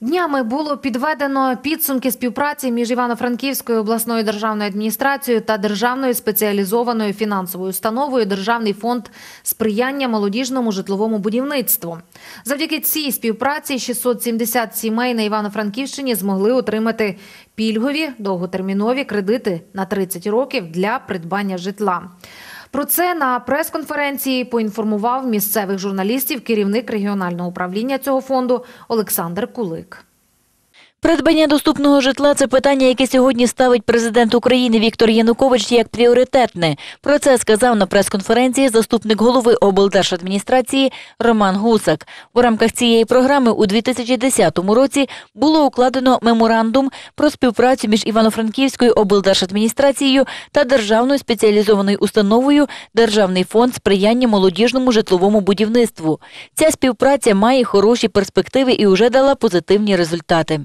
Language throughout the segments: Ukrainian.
Днями було підведено підсумки співпраці між Івано-Франківською обласною державною адміністрацією та державною спеціалізованою фінансовою установою Державний фонд сприяння молодіжному житловому будівництву. Завдяки цій співпраці 670 сімей на Івано-Франківщині змогли отримати пільгові довготермінові кредити на 30 років для придбання житла. Про це на прес-конференції поінформував місцевих журналістів керівник регіонального управління цього фонду Олександр Кулик. Придбання доступного житла це питання, яке сьогодні ставить президент України Віктор Янукович як пріоритетне. Про це сказав на прес-конференції заступник голови облдержадміністрації Роман Гусак. У рамках цієї програми у 2010 році було укладено меморандум про співпрацю між Івано-Франківською облдержадміністрацією та державною спеціалізованою установою Державний фонд сприяння молодіжному житловому будівництву. Ця співпраця має хороші перспективи і вже дала позитивні результати.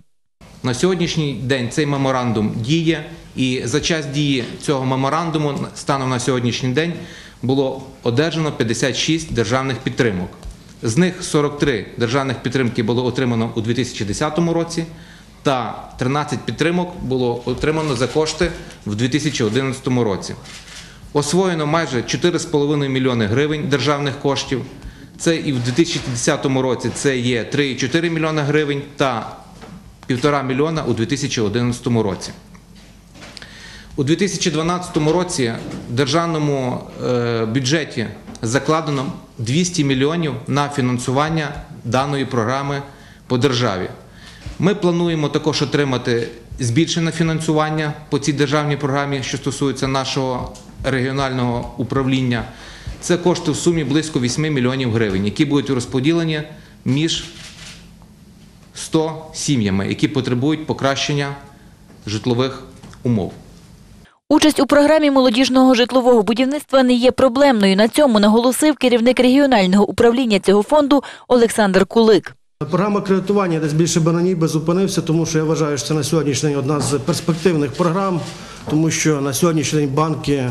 На сьогоднішній день цей меморандум діє, і за час дії цього меморандуму станом на сьогоднішній день було одержано 56 державних підтримок. З них 43 державних підтримки було отримано у 2010 році, та 13 підтримок було отримано за кошти в 2011 році. Освоєно майже 4,5 мільйони гривень державних коштів. Це і в 2010 році це є 3,4 мільйони гривень та півтора мільйона у 2011 році. У 2012 році в державному е, бюджеті закладено 200 мільйонів на фінансування даної програми по державі. Ми плануємо також отримати збільшене фінансування по цій державній програмі, що стосується нашого регіонального управління. Це кошти в сумі близько 8 мільйонів гривень, які будуть розподілені між 100 сім'ями, які потребують покращення житлових умов. Участь у програмі молодіжного житлового будівництва не є проблемною. На цьому наголосив керівник регіонального управління цього фонду Олександр Кулик. Програма кредитування десь більше би на ній би зупинився, тому що я вважаю, що це на сьогоднішній день одна з перспективних програм, тому що на сьогоднішній день банки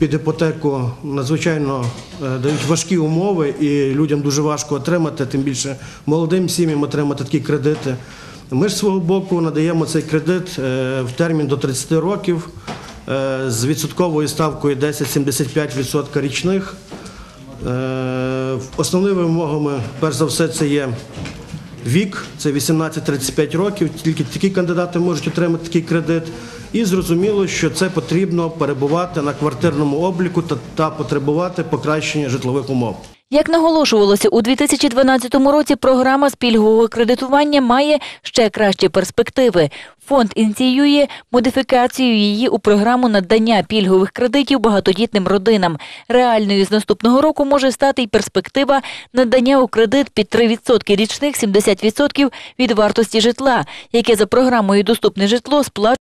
під іпотеку надзвичайно е, дають важкі умови, і людям дуже важко отримати, тим більше молодим сім'ям отримати такі кредити. Ми ж свого боку надаємо цей кредит е, в термін до 30 років е, з відсотковою ставкою 10,75% річних. Основними вимогами, перш за все, це є вік, це 18-35 років. Тільки такі кандидати можуть отримати такий кредит. І зрозуміло, що це потрібно перебувати на квартирному обліку та, потребувати покращення житлових умов. Як наголошувалося, у 2012 році програма з пільгового кредитування має ще кращі перспективи. Фонд ініціює модифікацію її у програму надання пільгових кредитів багатодітним родинам. Реальною з наступного року може стати й перспектива надання у кредит під 3% річних 70% від вартості житла, яке за програмою Доступне житло сплачує